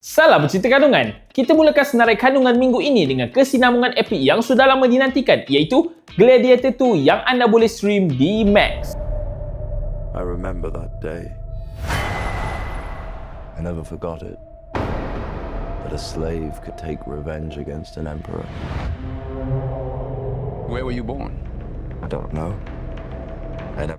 Salam bercerita kandungan. Kita mulakan senarai kandungan minggu ini dengan kesinambungan epik yang sudah lama dinantikan iaitu Gladiator 2 yang anda boleh stream di Max. I remember that day. I never forgot it. That a slave could take revenge against an emperor. Where were you born? I don't know.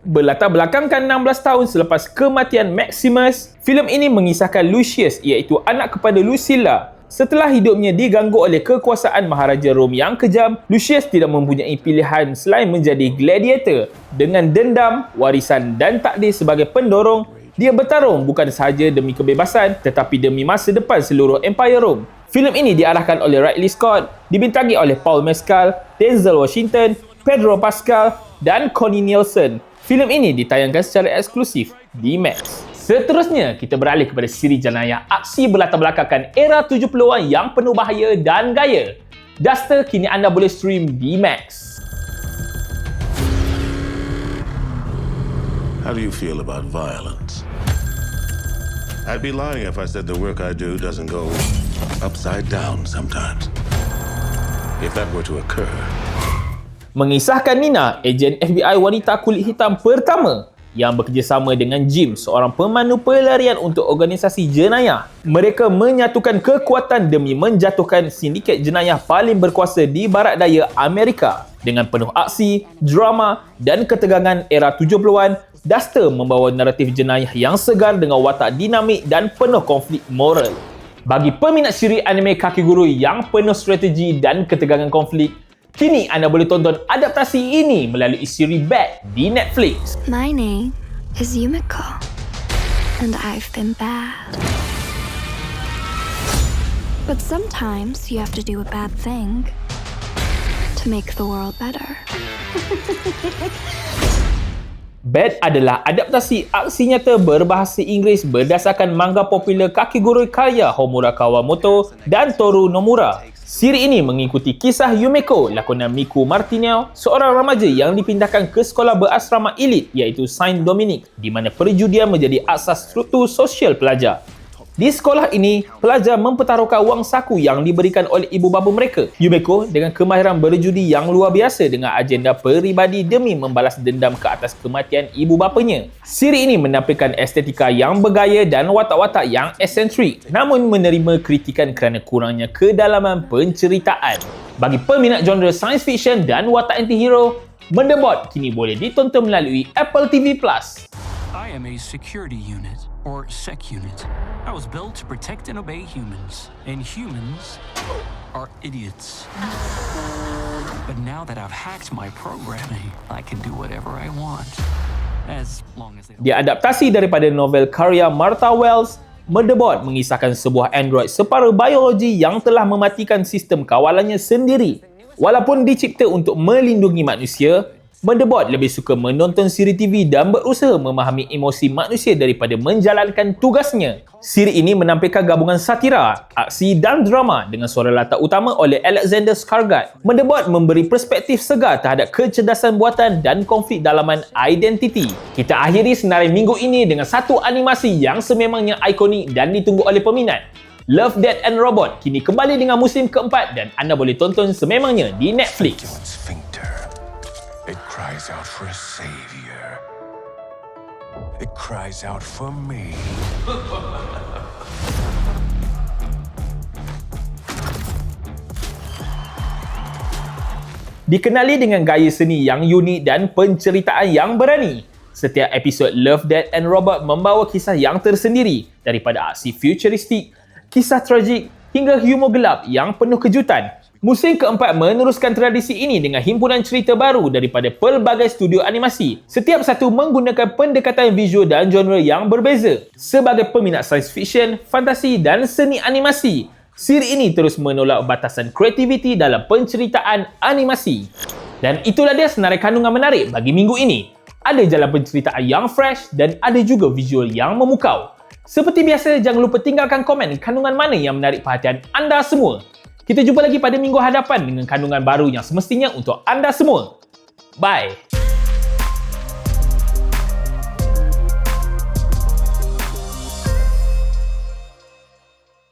Berlatar belakangkan 16 tahun selepas kematian Maximus, filem ini mengisahkan Lucius iaitu anak kepada Lucilla. Setelah hidupnya diganggu oleh kekuasaan Maharaja Rom yang kejam, Lucius tidak mempunyai pilihan selain menjadi gladiator. Dengan dendam, warisan dan takdir sebagai pendorong, dia bertarung bukan sahaja demi kebebasan tetapi demi masa depan seluruh Empire Rome. Filem ini diarahkan oleh Ridley Scott, dibintangi oleh Paul Mescal, Denzel Washington, Pedro Pascal dan Connie Nielsen. Filem ini ditayangkan secara eksklusif di Max. Seterusnya, kita beralih kepada siri jenayah aksi berlatar belakangkan era 70-an yang penuh bahaya dan gaya. Duster kini anda boleh stream di Max. How do you feel about violence? I'd be lying if I said the work I do doesn't go upside down sometimes. If that were to occur, mengisahkan Nina, ejen FBI wanita kulit hitam pertama yang bekerjasama dengan Jim, seorang pemandu pelarian untuk organisasi jenayah. Mereka menyatukan kekuatan demi menjatuhkan sindiket jenayah paling berkuasa di barat daya Amerika. Dengan penuh aksi, drama dan ketegangan era 70-an, Duster membawa naratif jenayah yang segar dengan watak dinamik dan penuh konflik moral. Bagi peminat siri anime kaki guru yang penuh strategi dan ketegangan konflik, Kini anda boleh tonton adaptasi ini melalui siri Bad di Netflix. My name is Yumiko, and I've been bad. But sometimes you have to do a bad thing to make the world better. Bad adalah adaptasi aksi nyata berbahasa Inggeris berdasarkan manga popular Kakigurui karya Homura Kawamoto dan Toru Nomura. Siri ini mengikuti kisah Yumeko, lakonan Miku Martinel, seorang remaja yang dipindahkan ke sekolah berasrama elit iaitu Saint Dominic di mana perjudian menjadi asas struktur sosial pelajar. Di sekolah ini, pelajar mempertaruhkan wang saku yang diberikan oleh ibu bapa mereka. Yumeko dengan kemahiran berjudi yang luar biasa dengan agenda peribadi demi membalas dendam ke atas kematian ibu bapanya. Siri ini menampilkan estetika yang bergaya dan watak-watak yang esentrik namun menerima kritikan kerana kurangnya kedalaman penceritaan. Bagi peminat genre science fiction dan watak anti-hero, Mendebot kini boleh ditonton melalui Apple TV+. I am a security unit, or SEC unit. I was built to protect and obey humans, and humans are idiots. But now that I've hacked my programming, I can do whatever I want. As long as they don't Diadaptasi daripada novel karya Martha Wells, Murderbot mengisahkan sebuah android separuh biologi yang telah mematikan sistem kawalannya sendiri. Walaupun dicipta untuk melindungi manusia, Murderbot lebih suka menonton siri TV dan berusaha memahami emosi manusia daripada menjalankan tugasnya. Siri ini menampilkan gabungan satira, aksi dan drama dengan suara latar utama oleh Alexander Skarsgård. Murderbot memberi perspektif segar terhadap kecerdasan buatan dan konflik dalaman identiti. Kita akhiri senarai minggu ini dengan satu animasi yang sememangnya ikonik dan ditunggu oleh peminat. Love, Death and Robot kini kembali dengan musim keempat dan anda boleh tonton sememangnya di Netflix. It cries out for a savior. It cries out for me. Dikenali dengan gaya seni yang unik dan penceritaan yang berani. Setiap episod Love, Death and Robot membawa kisah yang tersendiri daripada aksi futuristik, kisah tragik hingga humor gelap yang penuh kejutan. Musim keempat meneruskan tradisi ini dengan himpunan cerita baru daripada pelbagai studio animasi. Setiap satu menggunakan pendekatan visual dan genre yang berbeza. Sebagai peminat science fiction, fantasi dan seni animasi, siri ini terus menolak batasan kreativiti dalam penceritaan animasi. Dan itulah dia senarai kandungan menarik bagi minggu ini. Ada jalan penceritaan yang fresh dan ada juga visual yang memukau. Seperti biasa, jangan lupa tinggalkan komen kandungan mana yang menarik perhatian anda semua. Kita jumpa lagi pada minggu hadapan dengan kandungan baru yang semestinya untuk anda semua. Bye!